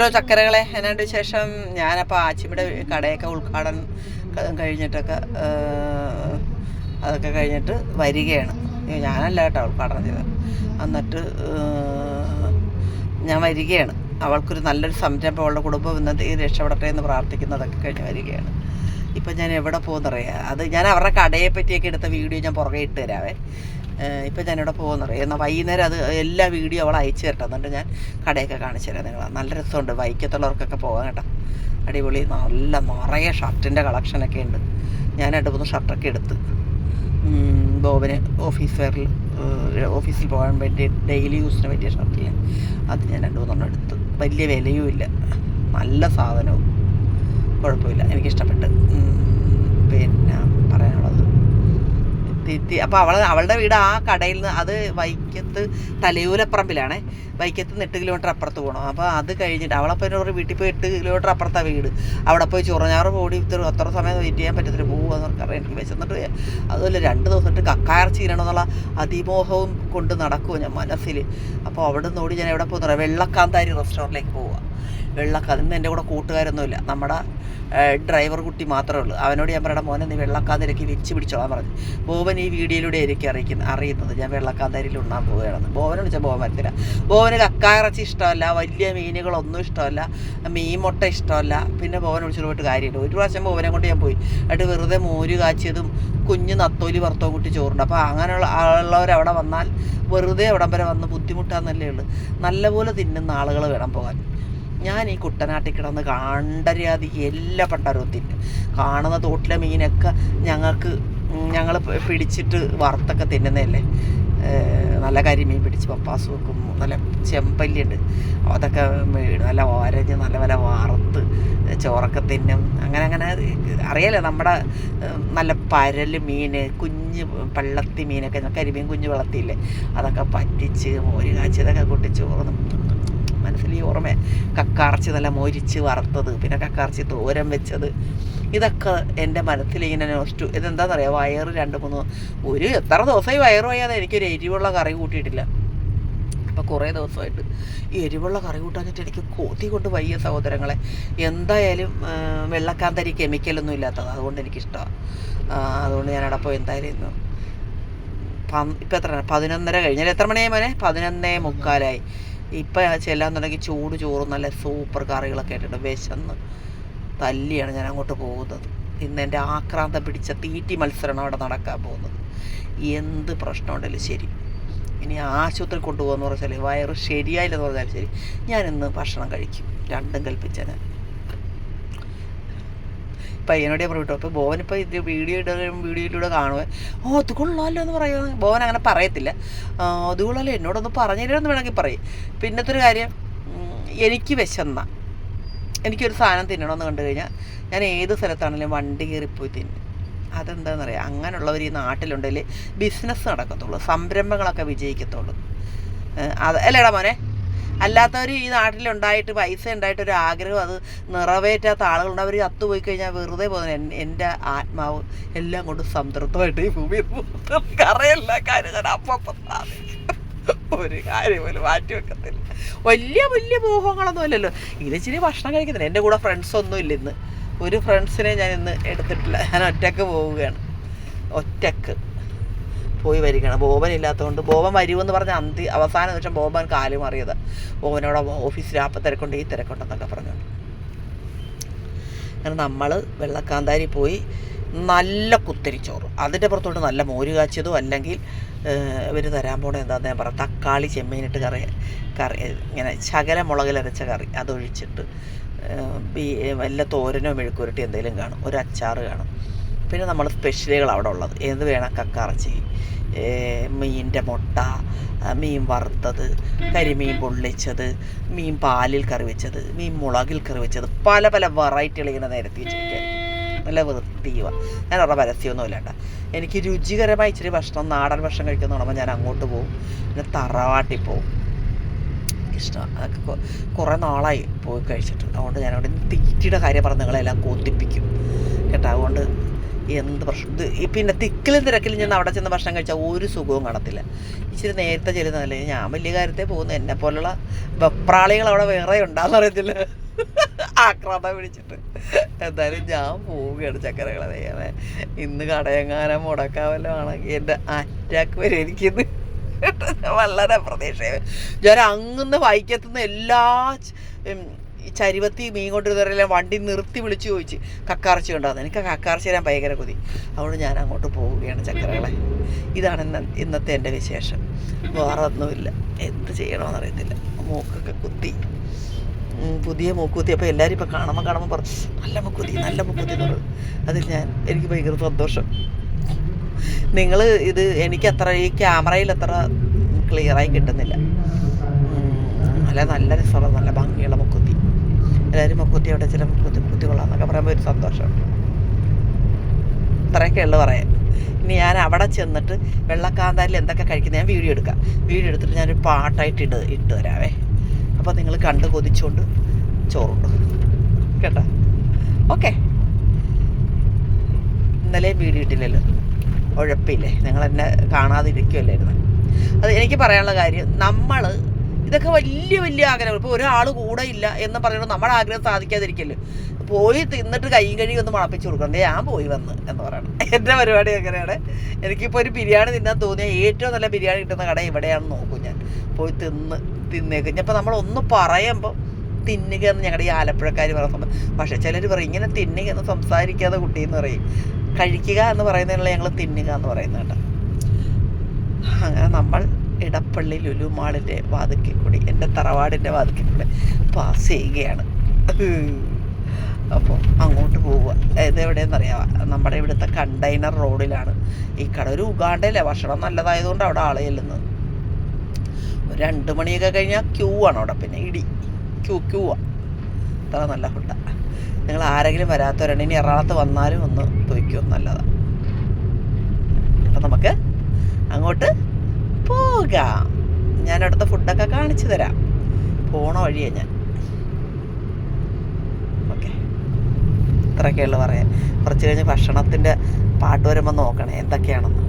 Hello ചക്കരകളെ എന്നാണ്ട് ശേഷം ഞാനപ്പോൾ ആച്ചിയുടെ കടയൊക്കെ ഉദ്ഘാടനം കഴിഞ്ഞിട്ടൊക്കെ അതൊക്കെ കഴിഞ്ഞിട്ട് വരികയാണ്. ഞാനല്ല കേട്ടോ ഉദ്ഘാടനം ചെയ്തത്. എന്നിട്ട് ഞാൻ വരികയാണ്. അവൾക്കൊരു നല്ലൊരു സംരംഭം അവളുടെ കുടുംബം ഇന്നത്തെ രക്ഷപ്പെടട്ടെ എന്ന് പ്രാർത്ഥിക്കുന്നതൊക്കെ കഴിഞ്ഞ് വരികയാണ്. ഇപ്പം ഞാൻ എവിടെ പോകുന്നറിയാം അത് ഞാൻ അവരുടെ കടയെ പറ്റിയൊക്കെ എടുത്ത വീഡിയോ ഞാൻ പുറകെ ഇട്ട് തരാവേ. ഏഹ് ഇപ്പം ഞാനിവിടെ പോകുന്ന എന്നാൽ വൈകുന്നേരം അത് എല്ലാ വീഡിയോ അവൾ അയച്ചു തരട്ടെ. എന്നിട്ട് ഞാൻ കടയൊക്കെ കാണിച്ചു തരാം നിങ്ങൾ നല്ല രസമുണ്ട്. വൈക്കത്തുള്ളവർക്കൊക്കെ പോകാം കേട്ടോ. അടിപൊളി. നല്ല നിറയെ ഷർട്ടിന്റെ കളക്ഷനൊക്കെ ഉണ്ട്. ഞാൻ രണ്ട് മൂന്ന് ഷർട്ടൊക്കെ എടുത്ത് ബോബിന് ഓഫീസ് വെയറിൽ ഓഫീസിൽ പോകാൻ വേണ്ടി ഡെയിലി യൂസിന് പറ്റിയ ഷർട്ടില്ല അത് ഞാൻ രണ്ട് മൂന്നെണ്ണം എടുത്ത്. വലിയ വിലയും ഇല്ല. നല്ല സാധനവും. കുഴപ്പമില്ല. എനിക്കിഷ്ടപ്പെട്ട്. പിന്നെ പറയാനുള്ളത് തിത്തി അപ്പോൾ അവൾ അവളുടെ വീട് ആ കടയിൽ നിന്ന് അത് വൈക്കത്ത് തലയൂലപ്പറമ്പിലാണേ. വൈക്കത്ത് നിന്ന് എട്ട് കിലോമീറ്റർ അപ്പുറത്ത് പോകണം അപ്പോൾ അത് കഴിഞ്ഞിട്ട് അവളപ്പോൾ എന്നോട് വീട്ടിൽ പോയി എട്ട് കിലോമീറ്റർ അപ്പുറത്താ വീട്. അവിടെ പോയി ചുറഞ്ഞാറ് പോടി ഇത്ര അത്ര സമയം വെയിറ്റ് ചെയ്യാൻ പറ്റത്തില്ല. പോകുക അറിയാം എനിക്ക് വിശന്നിട്ട് അതുപോലെ രണ്ട് ദിവസമായിട്ട് കക്കായർച്ചി ഇരണമെന്നുള്ള അതിമോഹവും കൊണ്ട് നടക്കുമോ ഞാൻ മനസ്സിൽ അപ്പോൾ അവിടെ നിന്ന് ഓടി ഞാൻ എവിടെ പോകുന്നില്ല വെള്ളക്കാന്താരി റെസ്റ്റോറന്റിലേക്ക് പോവുക വെള്ളക്ക അതിന് എന്റെ കൂടെ കൂട്ടുകാരൊന്നുമില്ല. നമ്മുടെ ഡ്രൈവർ കുട്ടി മാത്രമേ ഉള്ളൂ. അവനോട് ഞാൻ പറയണം മോനെ നീ വെള്ളക്കാതിരക്കി വെച്ച് പിടിച്ചോളാൻ പറഞ്ഞു. ബോവൻ ഈ വീഡിയോയിലൂടെ എനിക്ക് അറിയിക്കുന്നത് അറിയുന്നത്. ഞാൻ വെള്ളക്കാതരിൽ ഉണ്ണാൻ പോവുകയാണെന്ന്. ബോവനെ വിളിച്ചാൽ ബോവൻ വരത്തില്ല. ബോവന് കക്കായിറച്ചി ഇഷ്ടമല്ല. വലിയ മീനുകളൊന്നും ഇഷ്ടമല്ല. മീൻ മുട്ട ഇഷ്ടമല്ല. പിന്നെ ബോവനെ വിളിച്ചിട്ട് പോയിട്ട് കാര്യമില്ല. ഒരു പ്രാവശ്യം ബോവനെ കൊണ്ട് ഞാൻ പോയി. എന്നിട്ട് വെറുതെ മോര് കാച്ചിയതും കുഞ്ഞ് നത്തോലി വറുത്തോ കുട്ടി ചോറുണ്ട്. അപ്പോൾ അങ്ങനെയുള്ള ഉള്ളവരവിടെ വന്നാൽ വെറുതെ അവിടം വരെ വന്ന് ബുദ്ധിമുട്ടാന്നല്ലേ ഉള്ളൂ. നല്ലപോലെ തിന്നുന്ന ആളുകൾ വേണം പോകാൻ. ഞാൻ ഈ കുട്ടനാട്ടിൽ കിടന്ന് കണ്ടരാതി എല്ലാ പണ്ടാരവും തിന്നു കാണുന്ന തോട്ടിലെ മീനൊക്കെ ഞങ്ങൾക്ക് ഞങ്ങൾ പിടിച്ചിട്ട് വറുത്തൊക്കെ തിന്നുന്നതല്ലേ? നല്ല കരിമീൻ പിടിച്ച് പപ്പാസ് വെക്കും നല്ല ചെമ്പല്ലിയുണ്ട്. അതൊക്കെ നല്ല ഓരഞ്ഞ് നല്ല നല്ല വറുത്ത് ചോറൊക്കെ തിന്നും. അങ്ങനെ അങ്ങനെ അറിയാലോ നമ്മുടെ നല്ല പരൽ മീൻ കുഞ്ഞ് പള്ളത്തി മീനൊക്കെ കരിമീൻ കുഞ്ഞ് വളർത്തിയില്ലേ? അതൊക്കെ പറ്റിച്ച് മോര് കാച്ചി ഇതൊക്കെ കൂട്ടി ചോറ് മനസ്സിൽ ഈ ഓർമ്മ കക്കാർച്ചി നല്ല മൊരിച്ച് വറുത്തത് പിന്നെ കക്കാർച്ചി തോരം വെച്ചത്. ഇതൊക്കെ എന്റെ മനസ്സിൽ ഇങ്ങനെ നോസ്റ്റു ഇതെന്താണെന്നറിയാം വയറ് രണ്ട് മൂന്ന് ഒരു എത്ര ദിവസമായി വയറ് പോയാതെ എനിക്കൊരു എരിവുള്ള കറി കൂട്ടിയിട്ടില്ല. അപ്പോൾ കുറേ ദിവസമായിട്ട് ഈ എരിവുള്ള കറി കൂട്ടാഞ്ഞിട്ട് എനിക്ക് കൊതി കൊണ്ട് വയ്യ സഹോദരങ്ങളെ. എന്തായാലും വെള്ളക്കാന്തരി കെമിക്കലൊന്നും ഇല്ലാത്തത്. അതുകൊണ്ട് എനിക്കിഷ്ടമാണ് അതുകൊണ്ട് ഞാൻ അവിടെ പോയി എന്തായാലും ഇന്ന് ഇപ്പം എത്ര പതിനൊന്നര കഴിഞ്ഞാൽ എത്ര മണിയായി മോനെ? പതിനൊന്നേ മുക്കാലായി. ഇപ്പം ചെല്ലാന്നുണ്ടെങ്കിൽ ചൂട് ചോറും നല്ല സൂപ്പർ കറികളൊക്കെ ആയിട്ടുണ്ട്. വിശന്ന് തല്ലിയാണ് ഞാൻ അങ്ങോട്ട് പോകുന്നത്. ഇന്ന് എന്റെ ആക്രാന്തം പിടിച്ച തീറ്റി മത്സരമാണ് അവിടെ നടക്കാൻ പോകുന്നത്. എന്ത് പ്രശ്നമുണ്ടെങ്കിലും ശരി. ഇനി ആശുപത്രി കൊണ്ടുപോകുന്ന പറഞ്ഞാൽ വയറ് ശരിയായില്ലെന്ന് പറഞ്ഞാൽ ശരി. ഞാൻ ഇന്ന് ഭക്ഷണം കഴിക്കും. രണ്ടും കൽപ്പിച്ച ഞാൻ പയ്യനോട് ഞാൻ പറഞ്ഞു അപ്പോൾ ബോവൻ ഇപ്പോൾ ഇത് വീഡിയോ ഇടുകയും വീഡിയോയിലൂടെ കാണുവേ. ഓ അത് കൊള്ളാമല്ലോ എന്ന് പറയുക ബോവൻ അങ്ങനെ പറയത്തില്ല. അത് കൊള്ളാമല്ലോ എന്നോടൊന്ന് പറഞ്ഞില്ലെന്ന് വേണമെങ്കിൽ പറയും. പിന്നത്തെ ഒരു കാര്യം എനിക്ക് വിശന്ന. എനിക്കൊരു സാധനം തിന്നണമെന്ന് കണ്ടു കഴിഞ്ഞാൽ ഞാൻ ഏത് സ്ഥലത്താണെങ്കിലും വണ്ടി കയറിപ്പോയി തിന്നും. അതെന്താണെന്നറിയാം അങ്ങനെയുള്ളവർ ഈ നാട്ടിലുണ്ടെങ്കിൽ ബിസിനസ് നടക്കത്തുള്ളൂ സംരംഭങ്ങളൊക്കെ വിജയിക്കത്തുള്ളൂ. അത് അല്ലേടാ മോനെ? അല്ലാത്തവർ ഈ നാട്ടിലുണ്ടായിട്ട് പൈസ ഉണ്ടായിട്ട് ഒരു ആഗ്രഹം അത് നിറവേറ്റാത്ത ആളുകളുണ്ട്. അവർ പോയി കഴിഞ്ഞാൽ വെറുതെ പോകുന്നത്. എന്റെ ആത്മാവ് എല്ലാം കൊണ്ട് സംതൃപ്തമായിട്ട് ഈ ഭൂമിയിൽ അറിയില്ല കാര്യം ഒരു കാര്യം പോലും മാറ്റി വെക്കത്തില്ല. വലിയ വലിയ മോഹങ്ങളൊന്നും ഇല്ലല്ലോ. ഇത് ഇച്ചിരി ഭക്ഷണം കഴിക്കുന്നില്ല എന്റെ കൂടെ ഫ്രണ്ട്സ് ഒന്നും ഇല്ല ഇന്ന്. ഒരു ഫ്രണ്ട്സിനെ ഞാൻ ഇന്ന് എടുത്തിട്ടില്ല. ഞാൻ ഒറ്റയ്ക്ക് പോവുകയാണ്. ഒറ്റയ്ക്ക്. പോയി വരികയാണ്. ബോബൻ ഇല്ലാത്തതുകൊണ്ട് ബോബൻ വരുമെന്ന് പറഞ്ഞ അന്തി അവസാന നിമിഷം ബോബൻ കാൽ മാറിയത്. ബോബനോട് ഓഫീസിൽ അപ്പം തിരക്കുണ്ട് ഈ തിരക്കുണ്ടെന്നൊക്കെ പറഞ്ഞു അങ്ങനെ നമ്മൾ വെള്ളക്കാന്താരി പോയി നല്ല കുത്തരിച്ചോറ്. അതിന്റെ പുറത്തോട്ട് നല്ല മോര് കാച്ചതും അല്ലെങ്കിൽ ഇവർ തരാൻ പോണത് എന്താണെന്ന് ഞാൻ പറയാം. തക്കാളി ചെമ്മീനിട്ട് കറി കറി ഇങ്ങനെ ശകല മുളകിലരച്ച കറി അതൊഴിച്ചിട്ട് ബീ വല്ല തോരനോ മെഴുക്കുരുട്ടി എന്തെങ്കിലും കാണും. ഒരു അച്ചാറ് കാണും. പിന്നെ നമ്മൾ സ്പെഷ്യലുകൾ അവിടെ ഉള്ളത്. ഏത് വേണം കക്കറച്ചി മീനിന്റെ മുട്ട മീൻ വറുത്തത് കരിമീൻ പൊള്ളിച്ചത് മീൻ പാലിൽ കറി വെച്ചത് മീൻ മുളകിൽ കറി വെച്ചത് പല പല വെറൈറ്റികൾ ഇങ്ങനെ നിരത്തി വെച്ചിരിക്കുക നല്ല വൃത്തിയുക ഞാൻ അവരുടെ പരസ്യമൊന്നും ഇല്ലാണ്ട എനിക്ക് രുചികരമായി ഇച്ചിരി ഭക്ഷണം നാടൻ ഭക്ഷണം കഴിക്കുന്ന കാണുമ്പോൾ ഞാൻ അങ്ങോട്ട് പോകും പിന്നെ തറവാട്ടിൽ പോകും. ഇഷ്ടമാണ് അതൊക്കെ കുറേ നാളായി പോയി കഴിച്ചിട്ടുണ്ട്. അതുകൊണ്ട് ഞാനവിടെ തീറ്റിയുടെ കാര്യം പറഞ്ഞ് നിങ്ങളെല്ലാം കൊതിപ്പിക്കും കേട്ടോ അതുകൊണ്ട് എന്ത് പ്രശ്നം? ഇത് പിന്നെ തിക്കിലും തിരക്കിലും ഞാൻ അവിടെ ചെന്ന് ഭക്ഷണം കഴിച്ചാൽ ഒരു സുഖവും കാണത്തില്ല. ഇച്ചിരി നേരത്തെ ചെല്ലുന്നതല്ലേ ഞാൻ വലിയ കാര്യത്തെ പോകുന്നു എന്നെ പോലുള്ള വെപ്രാളികൾ അവിടെ വേറെ ഉണ്ടാന്ന് അറിയത്തില്ല. ആക്രാന്തം പിടിച്ചിട്ട്. എന്തായാലും ഞാൻ പോവുകയാണ് ചക്കരകളെ ദൈവമേ. ഇന്ന് കടയങ്ങാനം മുടക്കാവല്ലോ എന്റെ അറ്റാക്ക് വരെ എനിക്കിന്ന് വളരെ പ്രതീക്ഷ ഞാൻ അങ്ങന്ന് വൈക്കത്തുനിന്ന് എല്ലാ ചരിവത്തി മീൻ കൊണ്ടുവരുന്നവരെല്ലാം വണ്ടി നിർത്തി വിളിച്ചു ചോദിച്ച് കക്കാർച്ചി ഉണ്ടാകുന്നത് എനിക്ക് കക്കാർച്ചി തരാൻ ഭയങ്കര കൊതി. അതുകൊണ്ട് ഞാൻ അങ്ങോട്ട് പോവുകയാണ് ചക്കരകളെ ഇതാണ് ഇന്ന ഇന്നത്തെ എന്റെ വിശേഷം. വേറെ ഒന്നുമില്ല എന്ത് ചെയ്യണമെന്നറിയത്തില്ല മൂക്കൊക്കെ കുത്തി. പുതിയ മൂക്കുത്തി അപ്പോൾ എല്ലാവരും ഇപ്പോൾ കാണുമ്പോൾ കാണുമ്പോൾ പറഞ്ഞു നല്ല മൂക്കുത്തി നല്ല മൂക്കുത്തി എന്ന് പറയും. അതിൽ ഞാൻ എനിക്ക് ഭയങ്കര സന്തോഷം. നിങ്ങൾ ഇത് എനിക്ക് അത്ര ഈ ക്യാമറയിൽ അത്ര ക്ലിയറായി കിട്ടുന്നില്ല. നല്ല അല്ല നല്ല രസമുള്ള നല്ല ഭംഗിയുള്ള മുക്കുത്തി എല്ലാവരും മുക്കുത്തി അവിടെ ചില മുക്കുത്തി മുക്കുത്തി കൊള്ളാന്നൊക്കെ പറയുമ്പോൾ ഒരു സന്തോഷം. ഇത്രയൊക്കെ ഉള്ളു പറയാൻ. ഇനി ഞാൻ അവിടെ ചെന്നിട്ട് വെള്ളക്കാന്താരിൽ എന്തൊക്കെ കഴിക്കുന്നത് ഞാൻ വീഡിയോ എടുക്കാം. വീഡിയോ എടുത്തിട്ട് ഞാനൊരു പാട്ടായിട്ട് ഇട്ട് ഇട്ട് തരാവേ. അപ്പോൾ നിങ്ങൾ കണ്ട് കൊതിച്ചുകൊണ്ട് ചോറുണ്ട്. കേട്ടോ? ഓക്കെ ഇന്നലെ വീഡിയോ ഇട്ടില്ലല്ലോ. ഉഴപ്പില്ലേ? നിങ്ങൾ എന്നെ കാണാതിരിക്കുമല്ലായിരുന്നു അത് എനിക്ക് പറയാനുള്ള കാര്യം നമ്മൾ ഇതൊക്കെ വലിയ വലിയ ആഗ്രഹങ്ങൾ. ഇപ്പോൾ ഒരാൾ കൂടെ ഇല്ല എന്ന് പറയുന്നത് നമ്മുടെ ആഗ്രഹം സാധിക്കാതിരിക്കല്ലോ? പോയി തിന്നിട്ട് കൈ കഴുകി ഒന്ന് മണപ്പിച്ച് കൊടുക്കണ്ടേ ഞാൻ പോയി വന്ന് എന്ന് പറയണം. എന്റെ പരിപാടി എങ്ങനെയാണ്? എനിക്കിപ്പോൾ ഒരു ബിരിയാണി തിന്നാൻ തോന്നിയ ഏറ്റവും നല്ല ബിരിയാണി കിട്ടുന്ന കട ഇവിടെയാണെന്ന് നോക്കും ഞാൻ. പോയി തിന്ന് തിന്നേക്കും. ഇനിയിപ്പോൾ നമ്മൾ ഒന്ന് പറയുമ്പോൾ തിന്നുക എന്ന് ഞങ്ങളുടെ ഈ ആലപ്പുഴക്കാർ പറയുന്നത് പക്ഷേ ചിലർ പറയും ഇങ്ങനെ തിന്നുക എന്ന് സംസാരിക്കാതെ കുട്ടി എന്ന് പറയും. കഴിക്കുക എന്ന് പറയുന്നതിനുള്ള ഞങ്ങൾ തിന്നുക എന്ന് പറയുന്നത് കേട്ടോ അങ്ങനെ നമ്മൾ ഇടപ്പള്ളി ലുലു മാളിന്റെ വാതിക്കൽ കൂടി എന്റെ തറവാടിന്റെ വാതിക്കൽ കൂടി പാസ് ചെയ്യുകയാണ്. അപ്പോൾ അങ്ങോട്ട് പോവുക. ഇത് അറിയാം നമ്മുടെ ഇവിടുത്തെ കണ്ടെയ്നർ റോഡിലാണ് ഈ കട ഒരു ഉഗാണ്ടയിലെ ഭക്ഷണം നല്ലതായതുകൊണ്ട് അവിടെ ആളെ ചെല്ലുന്നത്. ഒരു രണ്ട് മണിയൊക്കെ കഴിഞ്ഞാൽ ക്യൂ ആണ് അവിടെ. പിന്നെ ഇടി ക്യൂ ക്യൂ ആണ് അത്ര നല്ല ഫുഡാണ് നിങ്ങൾ ആരെങ്കിലും വരാത്തവരാണ് ഇനി എറണാകുളത്ത് വന്നാലും ഒന്ന് തോയ്ക്കും നല്ലതാണ് അപ്പം നമുക്ക് അങ്ങോട്ട് പോകാം. ഞാൻ അവിടുത്തെ ഫുഡൊക്കെ കാണിച്ചു തരാം. പോണ വഴിയാണ് ഞാൻ. ഓക്കെ ഇത്രയൊക്കെയുള്ളു പറയാൻ. കുറച്ച് കഴിഞ്ഞ് ഭക്ഷണത്തിന്റെ പാട്ട് വരുമ്പോൾ നോക്കണേ എന്തൊക്കെയാണെന്ന്.